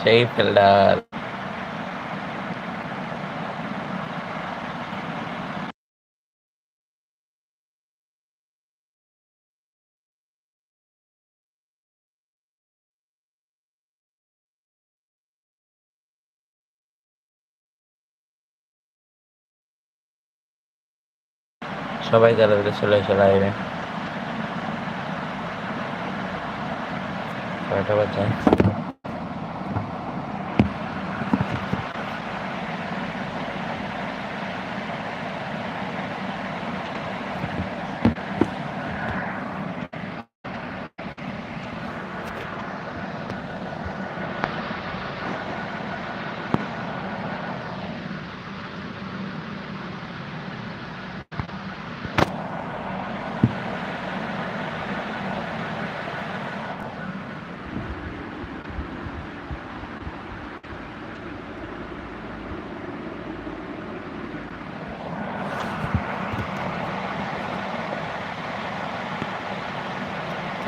সেই ফিল্ডার সবাই তাড়াতাড়ি চলে এসে লাইভে। কয়টা বাজে।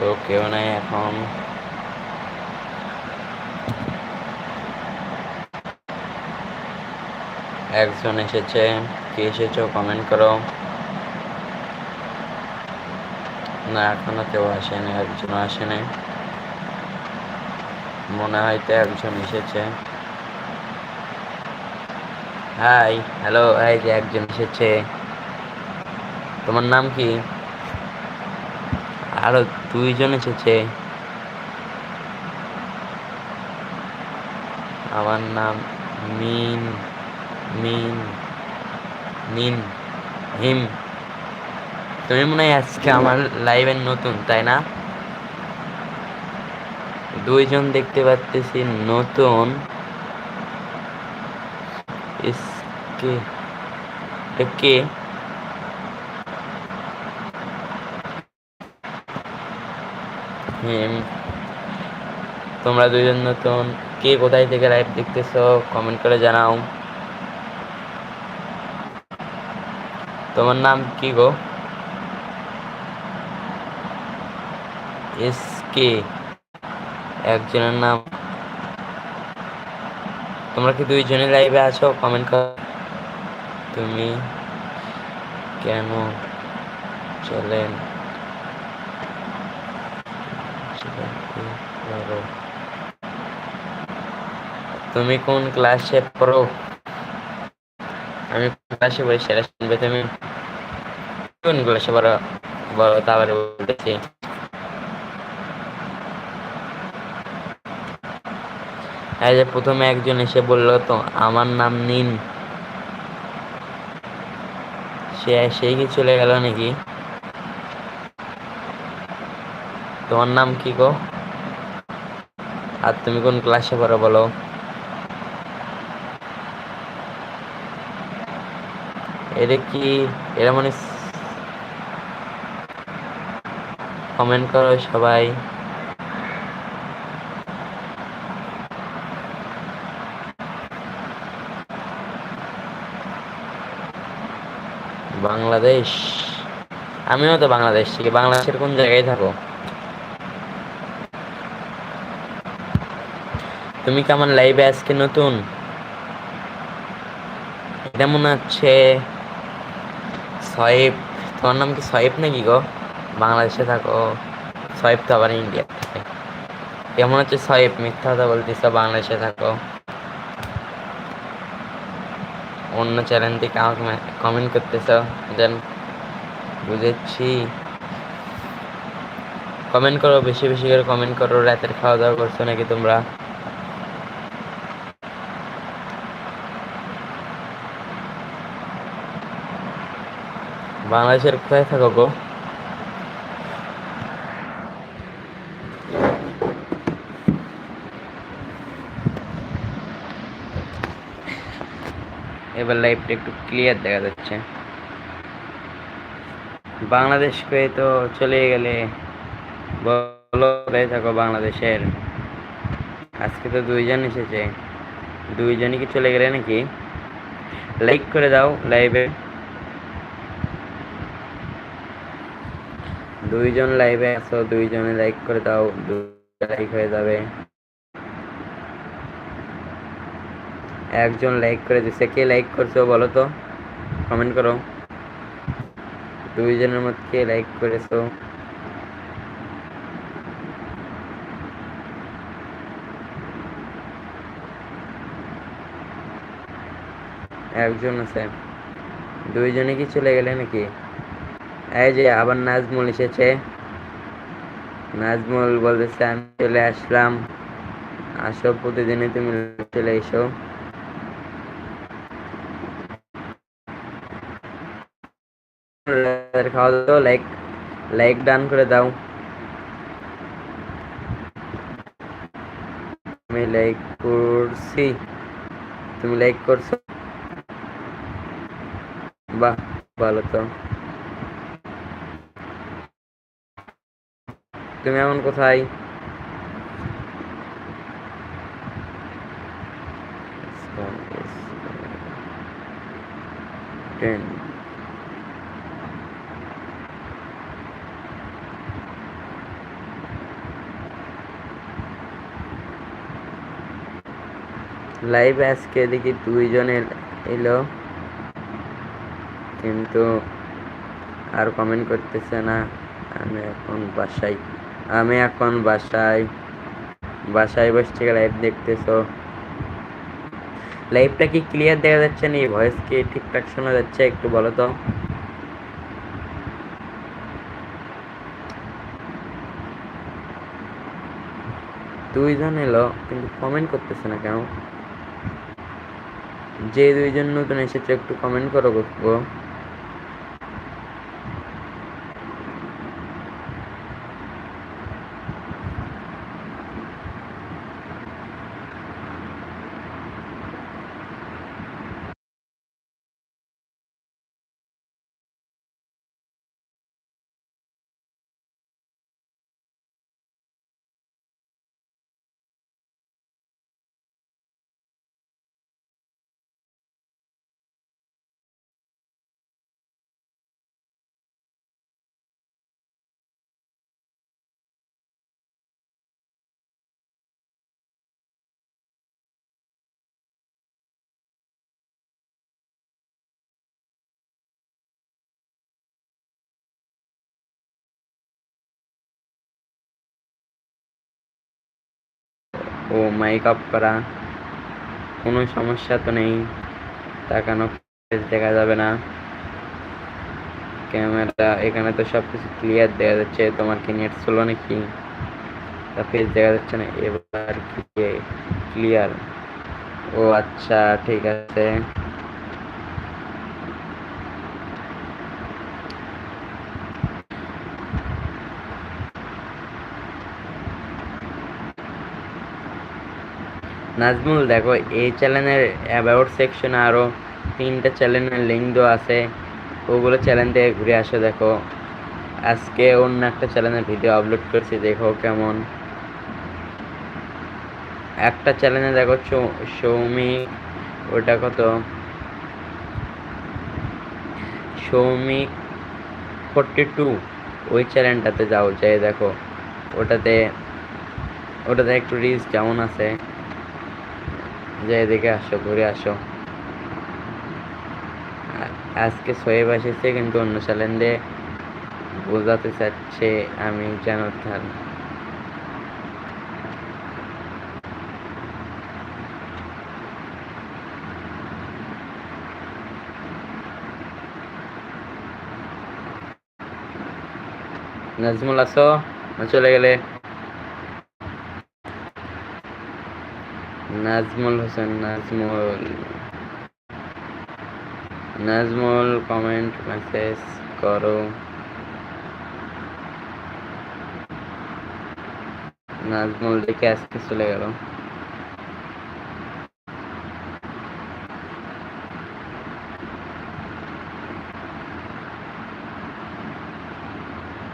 তো কেউ নাই এখন একজন এসেছে। কে এসেছ কমেন্ট করো। না, এখনও কেউ আসেনি একজন আসেনি। মনে হয় তো একজন এসেছে। হাই হ্যালো এই যে একজন এসেছে। তোমার নাম কি? আরও দুইজন এসেছে। আমার নাম মিন মিন মিন, হিম। তুমি মনে হয় আজকে আমার লাইভের নতুন, তাই না? দুইজন দেখতে পাচ্তেছি নতুন। কে? হুম। তোমরা দুইজন নতুন কে কোথায় থেকে লাইভ দেখতেছো কমেন্ট করে জানাও। তোমার নাম কি গো? এস কে একজনের নাম। তোমরা কি দুইজনে লাইভে আছো? কমেন্ট কর। তুমি কেন চলেন তুমি কোন ক্লাসে পড়ো? আমি ক্লাসে পড়ি সেটা শুনবে তুমি। কোন ক্লাসে পড়ো? বলো তারপরে বলতেছি। এই যে প্রথমে একজন এসে বলল, তো আমার নাম নিন। সে সেই কি চলে গেল নাকি? তোমার নাম কি গো? আর তুমি কোন ক্লাসে পড়ো বলো। এটা কি, এরা মানে কমেন্ট করো সবাই। বাংলাদেশ? আমিও তো বাংলাদেশ থেকে, বাংলাদেশের কোন জায়গায় থাকো? তুমি কেমন লাইভে আজকে নতুন? এটা মনে হচ্ছে সয়েব তোমার নাম কি সয়েব নাকি গো? বাংলাদেশে থাকো। সয়েব তো আবার ইন্ডিয়া থাকে কেমন হচ্ছে সয়েব মিথ্যা কথা বলতেছ, বাংলাদেশে থাকো। অন্য চ্যানেল থেকে আমাকে কমেন্ট করতেছ? দেন বুঝেছি। কমেন্ট করো, বেশি বেশি করে কমেন্ট করো, রাতের খাওয়া দাওয়া করছ নাকি তোমরা? বাংলাদেশের কোথায় থাকো গো? এবার লাইভটা একটু ক্লিয়ার দেখা যাচ্ছে। বাংলাদেশ পেয়ে তো চলে গেলে বলো থাকো বাংলাদেশের? আজকে তো দুইজন এসেছে। দুইজনই কি চলে গেলে নাকি? লাইক করে দাও লাইভে দুইজন লাইভে আছো, দুইজনে লাইক করে দাও লাইক হয়ে যাবে। একজন লাইক করে দিছে, কে লাইক করছ বলো তো কমেন্ট করো। দুইজনের মধ্যে কে লাইক করেছ? একজন আছে। দুইজনে কি চলে গেলে নাকি? এই যে আবার নাজমুল এসেছে। নাজমুল বলতেছে, আমি চলে আসলাম। আসো, প্রতিদিনই তুমি চলে এসো। খাওয়া দাও লাইক লাইক ডান করে দাও। আমি লাইক করছি। তুমি লাইক করছ? বাহ, ভালো তো। তুমি এমন কোথায়? লাইভ আজকে দেখি দুইজন এলো কিন্তু আর কমেন্ট করতেছে না। আমি এখন বাসায়। আমি এখন বাসায় বাসায় বসে লাইভ দেখতেছো। লাইভটা কি ক্লিয়ার দেখা যাচ্ছে না? ভয়েস কি ঠিকঠাক শোনা যাচ্ছে একটু বলো তো। দুইজন এলো, কিন্তু কমেন্ট করতেছে না কেন? যে দুইজন নতুন এসেছে, একটু কমেন্ট করো গো। ও মাইক আপ করা। কোনো সমস্যা তো নেই। তাকানো দেখা যাবে না। ক্যামেরা, এখানে তো সব কিছু ক্লিয়ার দেখা যাচ্ছে। তোমার কি নেট ছিল নাকি? তা ফেস দেখা যাচ্ছে না। এবার ক্লিয়ার ও আচ্ছা ঠিক আছে। নাজমুল, দেখো, এই চ্যানেলের অ্যাবাউট সেকশনে আরও তিনটা চ্যানেলের লিঙ্ক দেওয়া আছে, ওগুলো চ্যানেল থেকে ঘুরে আসো, দেখো। আজকে অন্য একটা চ্যানেলের ভিডিও আপলোড করছি, দেখো কেমন। একটা চ্যানেলে দেখো সৌমি, ওটা কত? সৌমিক ফোরটি টু ওই চ্যানেলটাতে যাও যাই দেখো। ওটাতে ওটাতে একটু রিচ কেমন আছে? যে এদিকে আসো, ঘুরে আসো। আজকে সোয়েব এসেছে, কিন্তু অন্য চ্যালেঞ্জে বোঝাতে চাচ্ছে আমি যেন থান নাজমুল, আসো। চলে গেলে। নাজমুল হোসেন নাজমুল। নাজমুল কমেন্ট মেসেজ করো। নাজমুল দেখে আজকে চলে গেল।